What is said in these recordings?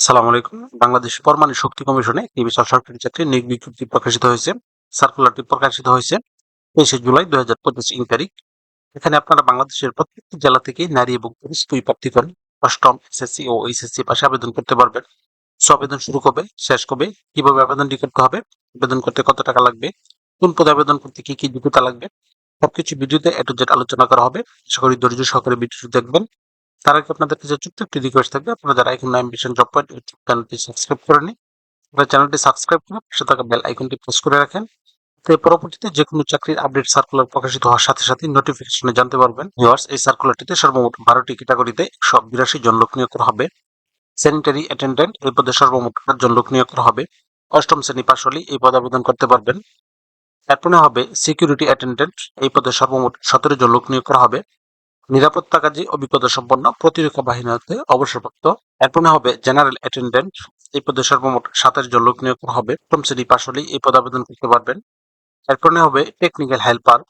আসসালামু আলাইকুম। বাংলাদেশ পরমাণু শক্তি কমিশনে একটি বিশাল সরকারি চাকরির নিয়োগ বিজ্ঞপ্তি প্রকাশিত হয়েছে। সার্কুলারটি প্রকাশিত হয়েছে তেইশে জুলাই দুই হাজার পঁচিশ ইং তারিখ। এখানে আপনারা বাংলাদেশের প্রত্যেকটি জেলা থেকে নারী এবং পুরুষ দুই করেন অষ্টম এসএসসি ও এইচএসসি পাশে আবেদন করতে পারবেন। আবেদন শুরু কবে, শেষ কবে, কীভাবে আবেদনটি করতে হবে, আবেদন করতে কত টাকা লাগবে, কোন পদে আবেদন করতে কি কি যোগ্যতা লাগবে, সবকিছু ভিডিওতে এ টু জেড আলোচনা করা হবে। আশা করি ধৈর্য সহকারে ভিডিওটি দেখবেন। তার আগে আপনাদের কাছে ছোট্ট একটি রিকোয়েস্ট থাকবে। আপনারা যারা এখন অ্যাম্বিশন জব পয়েন্ট ইউটিউব চ্যানেলটি সাবস্ক্রাইব করেনি আপনারা চ্যানেলটি সাবস্ক্রাইব করে পাশে থাকা বেল আইকনটি প্রেস করে রাখেন। তো পরবর্তীতে যে কোনো চাকরির আপডেট সার্কুলার প্রকাশিত হওয়ার সাথে সাথে নোটিফিকেশনে জানতে পারবেন। ভিউয়ার্স এই সার্কুলারটিতে সর্বমোট বারোটি ক্যাটাগরিতে একশো বিরাশি জন লোক নিয়োগ করা হবে। স্যানিটারি অ্যাটেন্ডেন্ট এই পদে সর্বমোট জন লোক নিয়োগ করা হবে। অষ্টম শ্রেণি পাশ হলেই এই পদ আবেদন করতে পারবেন। এরপরে হবে সিকিউরিটি অ্যাটেন্ডেন্ট এই পদে সর্বমোট সতেরো জন লোক নিয়োগ করা হবে। নিরাপত্তা কাজে অভিজ্ঞতা সম্পন্ন প্রতিরক্ষা বাহিনী হতে অবসরপ্রাপ্ত। এরপরে হবে জেনারেল অ্যাটেন্ডেন্ট। এই পদে সর্বমোট সাতাশ জন লোক নিয়োগ হবে। প্রথম শ্রেণি পাশ হলেই এই পদ আবেদন করতে পারবেন। এরপরে হবে টেকনিক্যাল হেল্পার।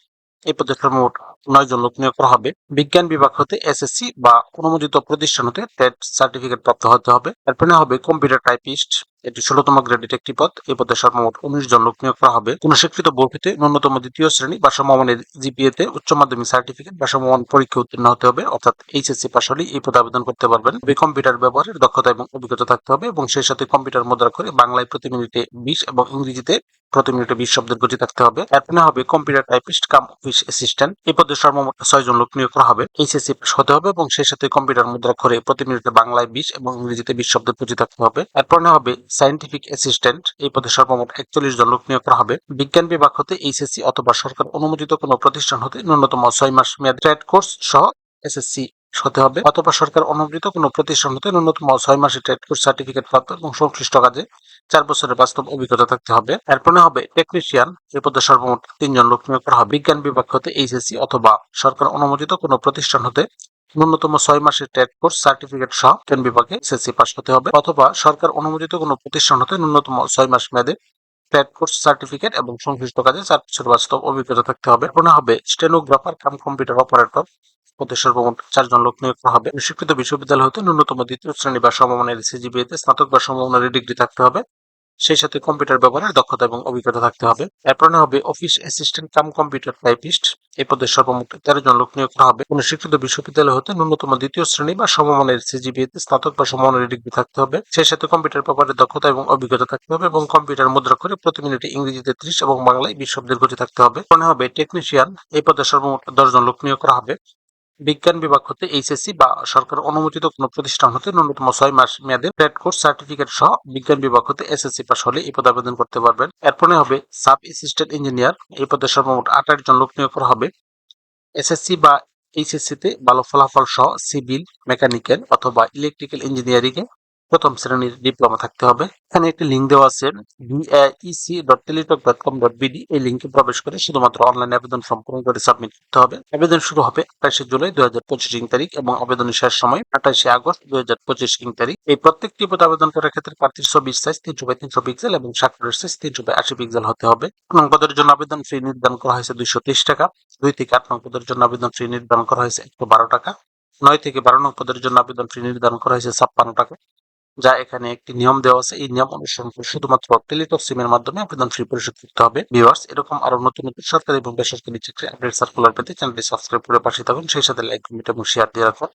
এই পদে সর্বমোট নয় জন লোক নিয়োগ করা হবে। বিজ্ঞান বিভাগ হতে এসএসসি বা অনুমোদিত প্রতিষ্ঠান হতে টেট সার্টিফিকেট প্রাপ্ত হতে হবে। এরপরে হবে কম্পিউটার টাইপিস্ট এটি ষোলতম গ্রেডের একটি পদ। এই পদে সর্বমোট উনিশ জন লোক নিয়োগ করা হবে। কোন স্বীকৃত বোর্ডে ন্যূনতম দ্বিতীয় শ্রেণি বা সমমানের জিপিএ তে উচ্চ মাধ্যমিক সার্টিফিকেট বা সমমান পরীক্ষা উত্তীর্ণ হতে হবে। অর্থাৎ এইচএসসি পাশ হলেই এই পদে আবেদন করতে পারবেন। কম্পিউটার ব্যবহারের দক্ষতা এবং অভিজ্ঞতা থাকতে হবে এবং সেই সাথে কম্পিউটার মুদ্রা করে বাংলায় প্রতি মিনিটে বিশ এবং ইংরেজিতে প্রতি মিনিটে বিশ শব্দের গতি থাকতে হবে। এরপরে হবে computer typist cum office assistant এই পদে সর্বমোট ছয় জন লোক নিয়োগ করা হবে। এইচএসসি পাস হতে হবে এবং সেই সাথে কম্পিউটার মুদ্রা করে প্রতি মিনিটে বাংলায় বিশ এবং ইংরেজিতে বিশ শব্দের পুঁজি থাকতে হবে। এরপরে হবে সায়েন্টিফিক অ্যাসিস্ট্যান্ট এই পদে সর্বমোট একচল্লিশ জন লোক নিয়োগ করা হবে। বিজ্ঞান বিভাগ হতে এইচএসসি অথবা সরকার অনুমোদিত কোনো প্রতিষ্ঠান হতে ন্যূনতম ছয় মাস মেয়াদ ট্রেড কোর্স সহ এসএসসি হতে হবে। অথবা সরকার অনুমোদিত কোনো প্রতিষ্ঠান হতে ন্যূনতম ছয় মাসের ট্রেড কোর্স সার্টিফিকেট প্রাপ্ত এবং সংশ্লিষ্ট কাজে চার বছরের বাস্তব অভিজ্ঞতা থাকতে হবে। এরপরে হবে টেকনিশিয়ান এই পদে সর্বমোট তিনজন লোক নিয়োগ করা হবে। বিজ্ঞান বিভাগ হতে এইচএসসি অথবা সরকার অনুমোদিত কোনো প্রতিষ্ঠান হতে ন্যূনতম ছয় মাসের ট্রেড কোর্স সার্টিফিকেট সহ বিজ্ঞান বিভাগে এসএসসি পাস হতে হবে অথবা সরকার অনুমোদিত কোনো প্রতিষ্ঠান হতে ন্যূনতম ছয় মাস মেয়াদে ট্রেড কোর্স সার্টিফিকেট এবং সংশ্লিষ্ট কাজে চার বছর বাস্তব অভিজ্ঞতা থাকতে হবে। এরপরে হবে স্টেনোগ্রাফার কাম কম্পিউটার অপারেটর পদে সর্বমোট চারজন লোক নিয়োগ করা হবে। স্বীকৃত বিশ্ববিদ্যালয় হতে ন্যূনতম দ্বিতীয় শ্রেণি বা সমমানের সিজিপিএ তে স্নাতক বা সমমানের ডিগ্রি থাকতে হবে। সেই সাথে কম্পিউটার ব্যবহারের দক্ষতা এবং অভিজ্ঞতা থাকতে হবে। এরপরে হবে office assistant cum computer typist. এই পদে সর্বমোট তেরো জন লোক নিয়োগ করা হবে। কোন বিশ্ববিদ্যালয় হতে ন্যূনতম দ্বিতীয় শ্রেণি বা সমমানের সিজিপিএ তে স্নাতক বা সমমানের ডিগ্রি থাকতে হবে। সেই সাথে কম্পিউটার ব্যবহারের দক্ষতা এবং অভিজ্ঞতা থাকতে হবে এবং কম্পিউটার মুদ্রা করে প্রতি মিনিটে ইংরেজিতে ত্রিশ এবং বাংলায় বিশ শব্দের গতি থাকতে হবে। মনে হবে টেকনিশিয়ান। এই পদে সর্বমোট দশ জন লোক নিয়োগ করা হবে। বিজ্ঞান বিভাগ হতে এইচএসসি বা সরকার অনুমোদিত কোনো প্রতিষ্ঠান হতে ন্যূনতম ছয় মাস মেয়াদে ট্রেড কোর্স, সার্টিফিকেট সহ বিজ্ঞান বিভাগ হতে এসএসসি পাস হলে এই পদে আবেদন করতে পারবেন। এরপরে হবে সাব অ্যাসিস্ট্যান্ট ইঞ্জিনিয়ার। এই পদে সর্বমোট আঠাশ জন লোক নিয়োগ করা হবে। এসএসসি বা এইচএসসি তে ভালো ফলাফল সহ সিভিল, মেকানিক্যাল অথবা ইলেকট্রিক্যাল ইঞ্জিনিয়ারিং এ প্রথম শ্রেণির ডিপ্লোমা থাকতে হবে। এখানে একটি লিঙ্ক দেওয়া আছে BIC dot Teletalk dot com dot BD এই লিঙ্কে প্রবেশ করে শুধুমাত্র অনলাইন আবেদন সম্পূর্ণ করে সাবমিট করতে হবে। আবেদন শুরু হবে আঠাশে জুলাই দুই হাজার পঁচিশ তারিখ এবং আবেদনের শেষ সময় আঠাশে আগস্ট দুই হাজার পঁচিশ তারিখ। এই প্রত্যেকটি পদ আবেদন করার ক্ষেত্রে প্রার্থীর ছবির সাইজ তিনশো বাই তিনশো পিক্সেল এবং স্বাক্ষরের সাইজ তিনশো বাই আশি পিক্সেল হতে হবে। নং পদের জন্য আবেদন ফি নির্ধারণ করা হয়েছে দুইশো ত্রিশ টাকা। দুই থেকে আট নং পদের জন্য আবেদন ফি নির্ধারণ করা হয়েছে একশো বারো টাকা। নয় থেকে বারো নং পদের জন্য আবেদন ফি নির্ধারণ করা হয়েছে ছাপ্পান্ন টাকা। যা এখানে একটি নিয়ম দেওয়া আছে। এই নিয়ম অনুসরণ করে শুধুমাত্র টেলিটক সিমের মাধ্যমে আবেদন ফি পরিশোধ করতে হবে। ভিউয়ার্স এরকম আরও নতুন নতুন সরকারি এবং বেসরকারি চাকরি আপডেট সার্কুলার পেতে চ্যানেলটি সাবস্ক্রাইব করে পাশে থাকুন। সেই সাথে লাইক কমেন্ট এবং শেয়ার দিয়ে রাখুন।